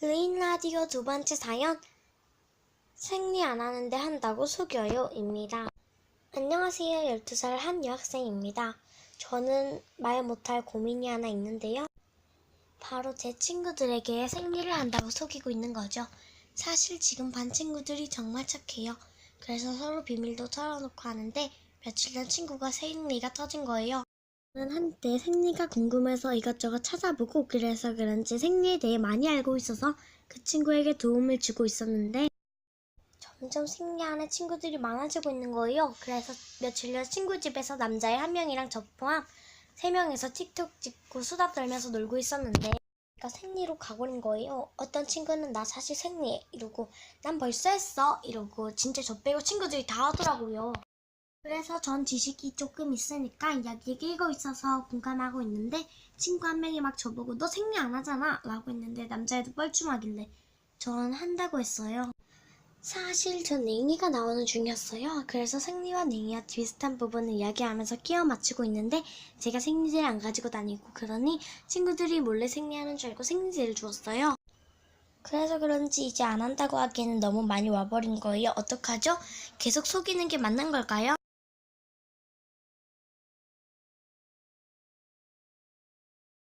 루인 라디오 두 번째 사연 생리 안 하는데 한다고 속여요 입니다. 안녕하세요. 12살 한 여학생입니다. 저는 말 못할 고민이 하나 있는데요. 바로 제 친구들에게 생리를 한다고 속이고 있는 거죠. 사실 지금 반 친구들이 정말 착해요. 그래서 서로 비밀도 털어놓고 하는데 며칠 전 친구가 생리가 터진 거예요. 저는 한때 생리가 궁금해서 이것저것 찾아보고 그래서 그런지 생리에 대해 많이 알고 있어서 그 친구에게 도움을 주고 있었는데 점점 생리 안에 친구들이 많아지고 있는 거예요. 그래서 며칠 전 친구 집에서 남자애 한 명이랑 저 포함 세 명에서 틱톡 찍고 수다 떨면서 놀고 있었는데 제가 생리로 가버린 거예요. 어떤 친구는 나 사실 생리해 이러고 난 벌써 했어 이러고 진짜 저 빼고 친구들이 다 하더라고요. 그래서 전 지식이 조금 있으니까 이야기 읽고 있어서 공감하고 있는데 친구 한 명이 막 저보고 너 생리 안 하잖아 라고 했는데 남자애도 뻘쭘하길래 전 한다고 했어요. 사실 전 냉이가 나오는 중이었어요. 그래서 생리와 냉이와 비슷한 부분을 이야기하면서 끼워 맞추고 있는데 제가 생리제를 안 가지고 다니고 그러니 친구들이 몰래 생리하는 줄 알고 생리제를 주었어요. 그래서 그런지 이제 안 한다고 하기에는 너무 많이 와버린 거예요. 어떡하죠? 계속 속이는 게 맞는 걸까요?